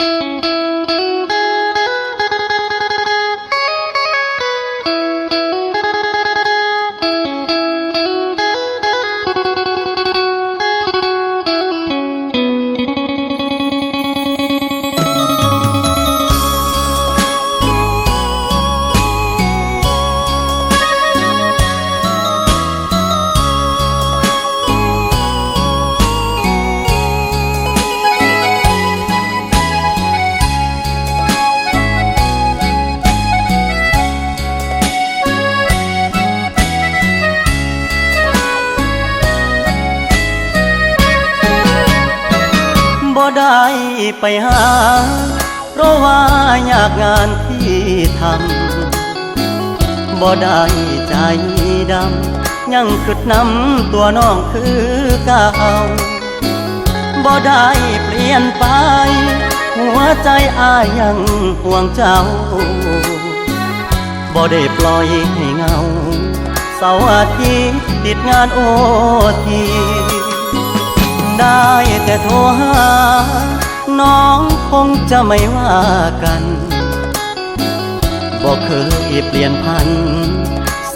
บ่ ได้ไปหา เพราะว่าอยากงานที่ทำบ่ได้ใจดำ ยังคิดนำตัวน้องคือเก่าบ่ได้เปลี่ยนไป หัวใจอายยังห่วงเจ้าบ่ได้ปล่อยให้เงา เสาร์อาทิตย์ติดงานโอที ได้แต่โทรหา น้องคงจะไม่ว่ากันบอกเคยเปลี่ยนพัน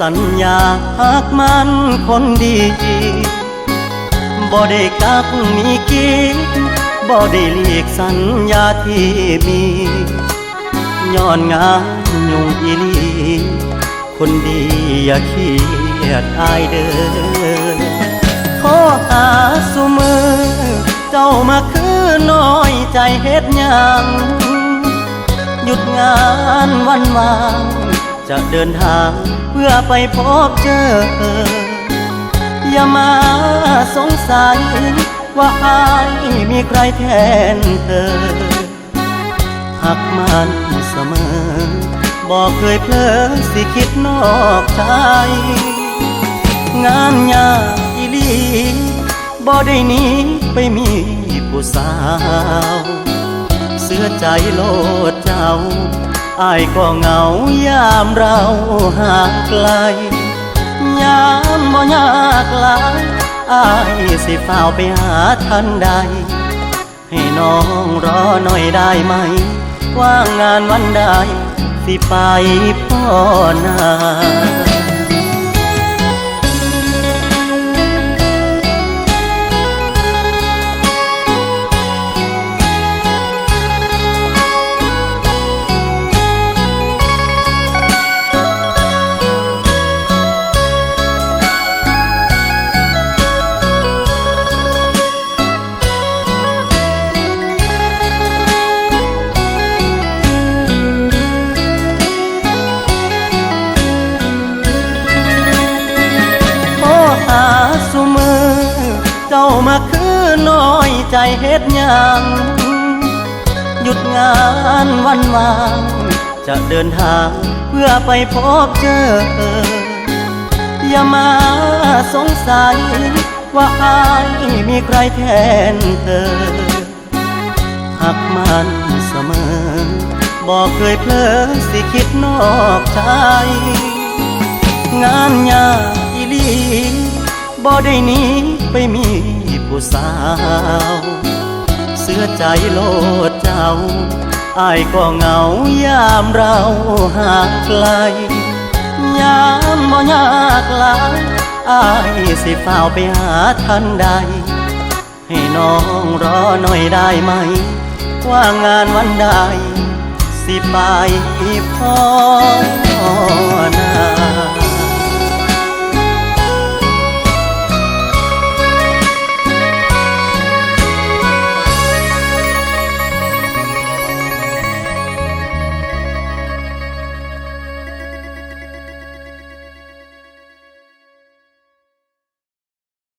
สัญญาหักมันคนดีบ่ได้กักมีกินบ่ได้เลีกสัญญาที่มีย้อนงานยุงอีลีคนดีอย่าเครียดอายเด้อ มาคือน้อยใจเฮ็ดยังหยุดงานวันวางจะเดินทางเพื่อไปพบเจอ อย่ามาสงสัย ว่าอายมีใครแทนเธอหักมันเสมอ บอกเคยเพลอสิคิดนอกใจ งานยากอีลีบ่ได้นี้ไปมี สาว เสื้อใจโลดเจ้าอายก็เหงายามเราห่างไกล ยามบ่ยากหลายอายสิฝ้าไปหาทันใด ให้น้องรอหน่อยได้ไหม ว่างงานวันใดสิไปพ่อนา เจ้ามาคือน้อยใจเฮ็ดยังหยุดงานวันวาง จะเดินทางเพื่อไปพบเจอ อย่ามาสงสัย ว่าอายมีใครแทนเธอ หักมันเสมอ บอกเคยเพลอสิคิดนอกใจ งานยากอีลี บ่ได้หนี้ไปมีผู้สาว เสื้อใจโลดเจ้าอายก็เหงายามเราหางไกล ยามบ่ยากลายอายสิฝ้าวไปหาทันใด ให้น้องรอหน่อยได้ไหม ว่างานวันใด สิไปพอ